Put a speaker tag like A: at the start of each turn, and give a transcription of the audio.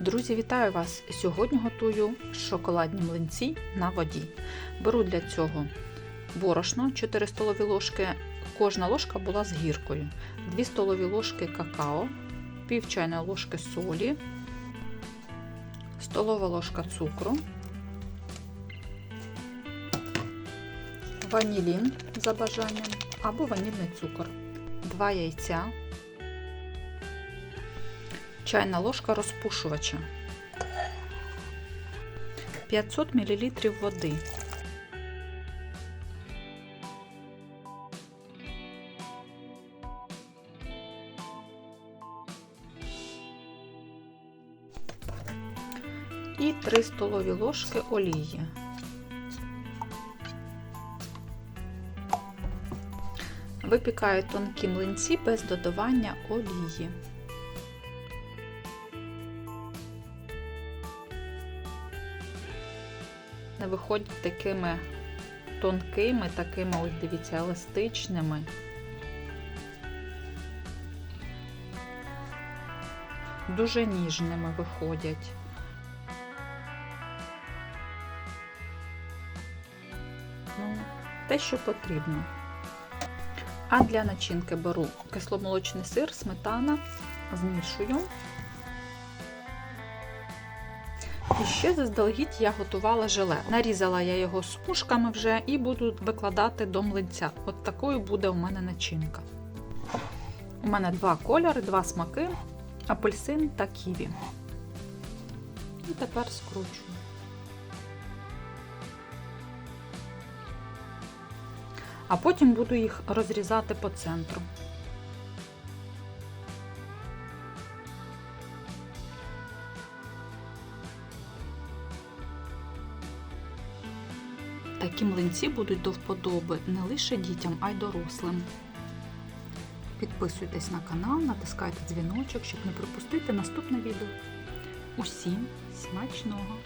A: Друзі, вітаю вас! Сьогодні готую шоколадні млинці на воді. Беру для цього борошно 4 столові ложки. Кожна ложка була з гіркою, 2 столові ложки какао, пів чайної ложки солі, столова ложка цукру, ванілін за бажанням або ванільний цукор, 2 яйця чайна ложка розпушувача, 500 мл води, і 3 столові ложки олії. Випікаю тонкі млинці без додавання олії. Не виходять такими тонкими, такими, ось дивіться, еластичними. Дуже ніжними виходять. Ну, те, що потрібно. А для начинки беру кисломолочний сир, сметана, змішую. І ще заздалегідь я готувала желе. Нарізала я його смужками вже і буду викладати до млинця. От такою буде у мене начинка. У мене два кольори, два смаки, апельсин та ківі. І тепер скручую. А потім буду їх розрізати по центру. Такі млинці будуть до вподоби не лише дітям, а й дорослим. Підписуйтесь на канал, натискайте дзвіночок, щоб не пропустити наступне відео. Усім смачного!